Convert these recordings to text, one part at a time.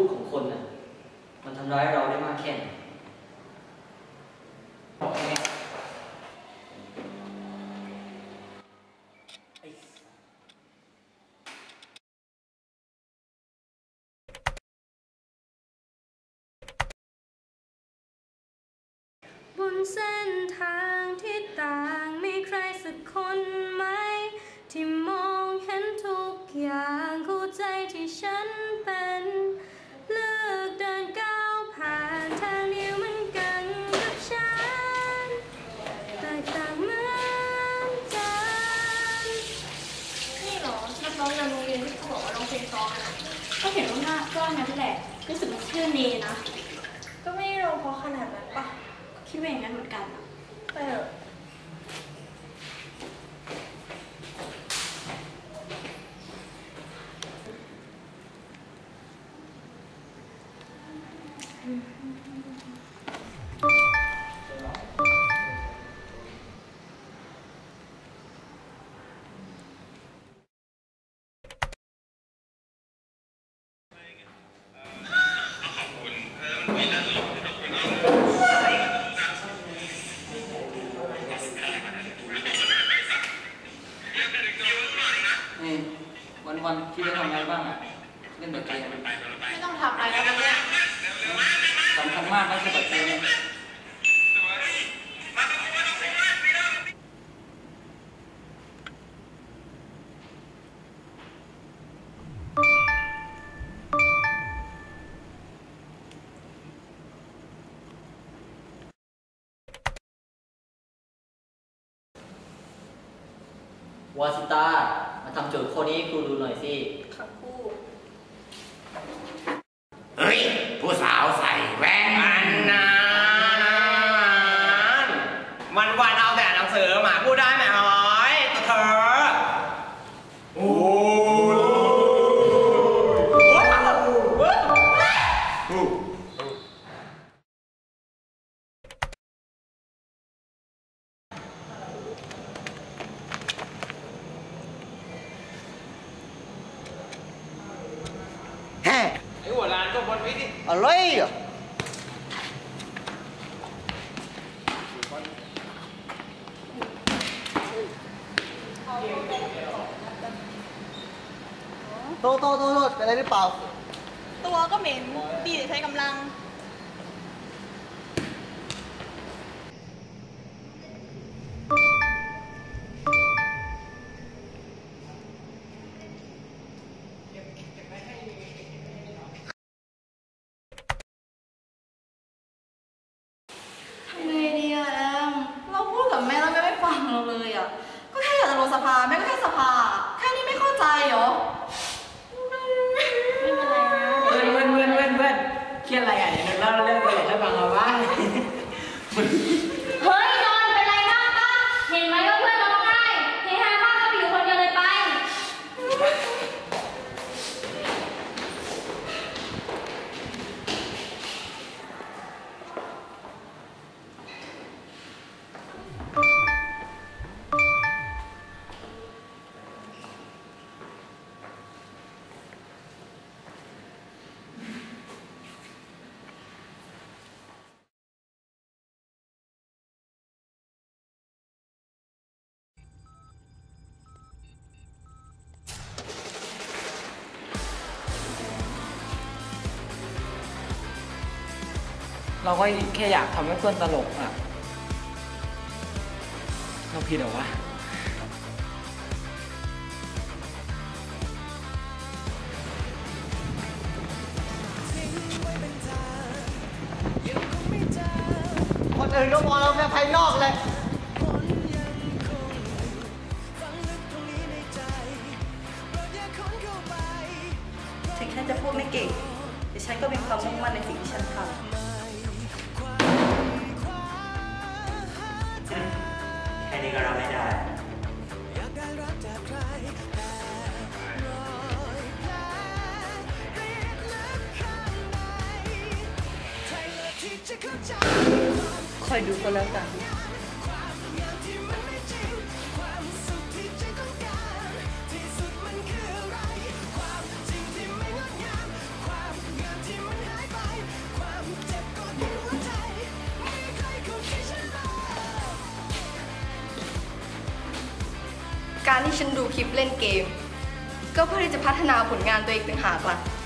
พูดของคนนะมันทำร้ายเราได้มากแค่ไหนบนเส้นทางที่ต่างมีใครสักคน รู้สึกมันชื่อเนยนะ ก็ไม่ได้ลงเพราะขนาดนั้นปะคิดว่าอย่างนั้นเหมือนกันอะไเถอ o อะไรอะโทษโทษโทษเป็นอะไรหรือเปล่า ตัวก็เหม็น ดีแต่ใช้กำลัง เราก็แค่อยากทำให้เพื่อนตลกอะเราผิดเหรอวะ คนอื่นก็มองเราแค่ภายนอกเลย คอยดูก็แล้วกันการที่ฉันดูคลิปเล่นเกม ก็เพื่อที่จะพัฒนาผลงานตัวเองเป็นหากล่ะ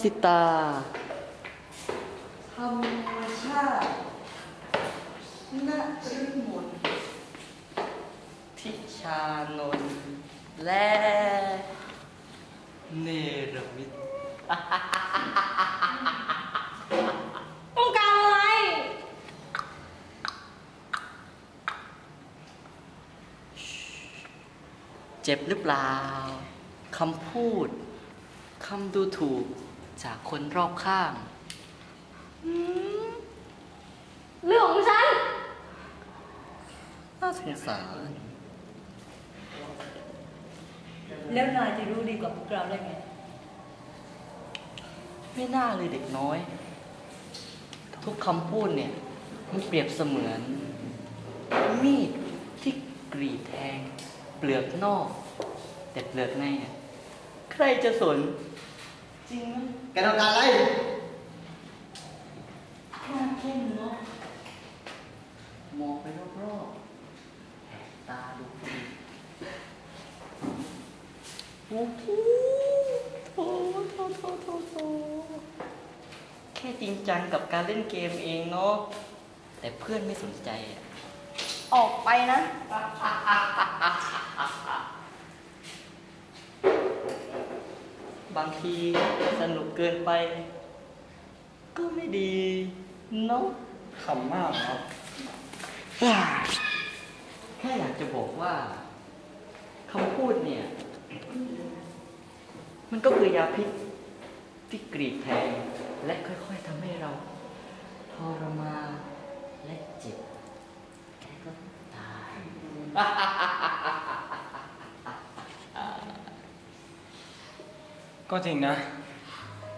สิตา ธรรมชาติณฤมลทิชานนท์และเนรมิตต้องการอะไร เจ็บหรือเปล่า คำพูด คำดูถูก จากคนรอบข้าง เรื่องของฉัน น่าสงสาร แล้วนายจะรู้ดีกว่าพวกเราได้ไง ไม่น่าเลยเด็กน้อย ทุกคำพูดเนี่ย มันเปรียบเสมือน มีดที่กรีดแทง เปลือกนอก แต่เปลือกในอะใครจะสน จริงไหมแกต้องการอะไรแค่แค่เนาะมองไปรอบๆแหกตาดูดีโอ้โหโถโถโถโถโถแค่จริงจังกับการเล่นเกมเองเนาะแต่เพื่อนไม่สนใจอะออกไปนะ บางทีสนุกเกินไป ก็ไม่ดีเนาะขำมากครับ แค่อยากจะบอกว่าคำพูดเนี่ย มันก็คือยาพิษที่กรีดแทงและค่อยๆทำให้เราทรมานและเจ็บแค่ก็ตาย ก็จริงนะ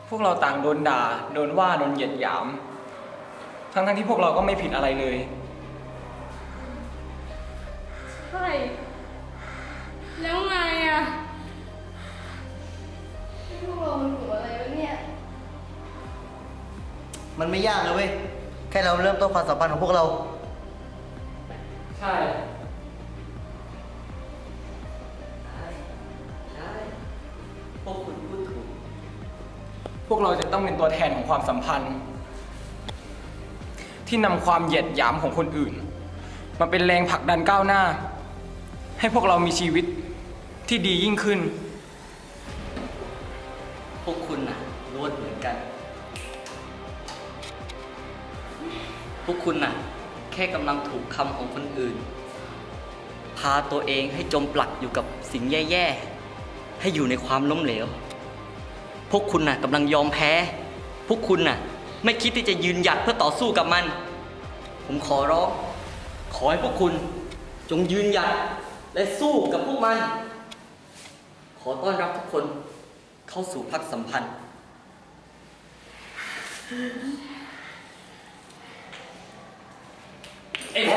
พวกเราต่างโดนด่า โดนว่า โดนเหยียดหยาม ทั้งๆที่พวกเราก็ไม่ผิดอะไรเลย ใช่ แล้วไงอะพวกเรามันหัวอะไรวะเนี่ย มันไม่ยากเลยเว้ย แค่เราเริ่มต้นความสัมพันธ์ของพวกเรา ตัวแทนของความสัมพันธ์ ที่นำความเหยียดหยามของคนอื่น มาเป็นแรงผลักดันก้าวหน้า ให้พวกเรามีชีวิตที่ดียิ่งขึ้น พวกคุณน่ะล้วนเหมือนกัน พวกคุณน่ะ แค่กำลังถูกคำของคนอื่น พาตัวเองให้จมปลักอยู่กับสิ่งแย่ ๆ ให้อยู่ในความล้มเหลว พวกคุณน่ะกำลังยอมแพ้ วกคุณน่ะ ไม่คิดที่จะยืนหยัดเพื่อต่อสู้กับมัน ผมขอร้อง ขอให้พวกคุณ จงยืนหยัดและสู้กับพวกมัน ขอต้อนรับทุกคนเข้าสู่พักสัมพันธ์ไอ้แพ